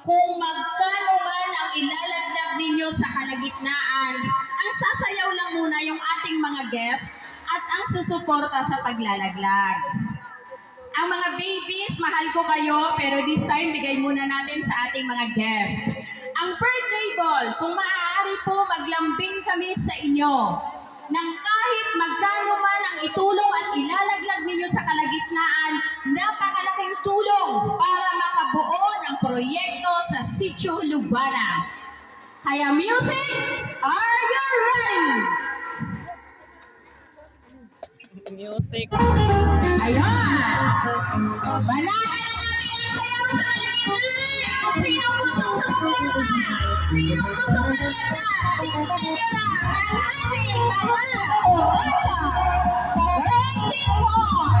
kung magkano man ang ilalagnat ninyo sa kalagitnaan. Ang sasayaw lang muna yung ating mga guests at ang susuporta sa paglalaglag. Ang mga babies, mahal ko kayo, pero this time bigay muna natin sa ating mga guests. Ang birthday ball, kung maaari po, maglambing kami sa inyo nang kahit magkano man ang itulong at ilalaglag ninyo sa kalagitnaan, napakalaking tulong para Chicho Lubana. Kaya music, are you ready? Music. Ayan! Wala na namin ang sa kalimutan! Gusto sa forma? Sinong gusto sa kanta? Tingnan na lang ang ating mga o ocho! Racing Ball!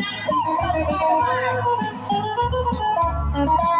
Thank you.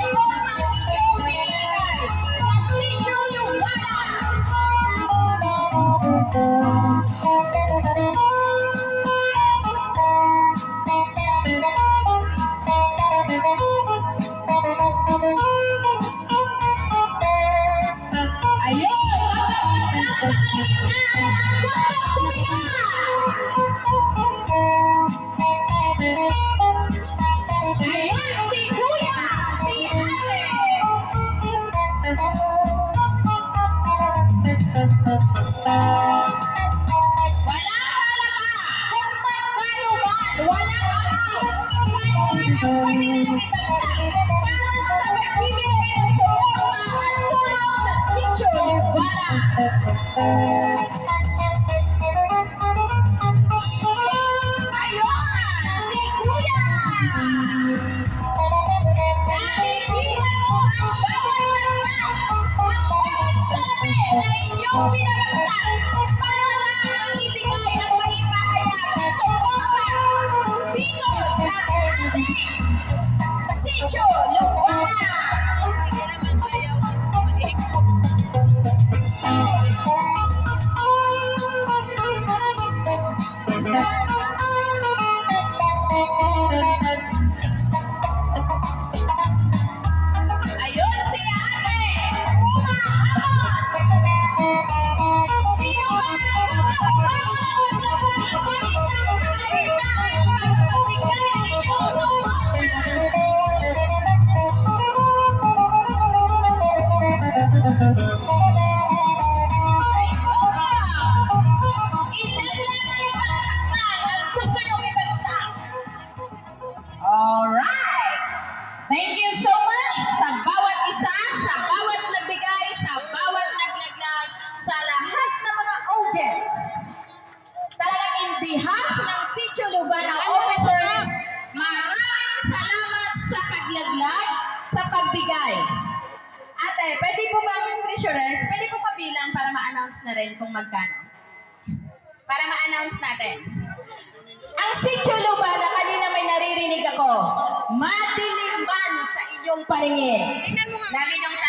Pinagkakita! Behalf ng Sitio Lubana officers, maraming salamat sa paglaglag, sa pagbigay. Ate, pwede po bang treasurers, pwede po kabilang para ma-announce na rin kung magkano? Para ma-announce natin. Ang Sitio Lubana, kanina may naririnig ako, madilim man sa inyong paningin. Tingnan mo nga. Lagi niyong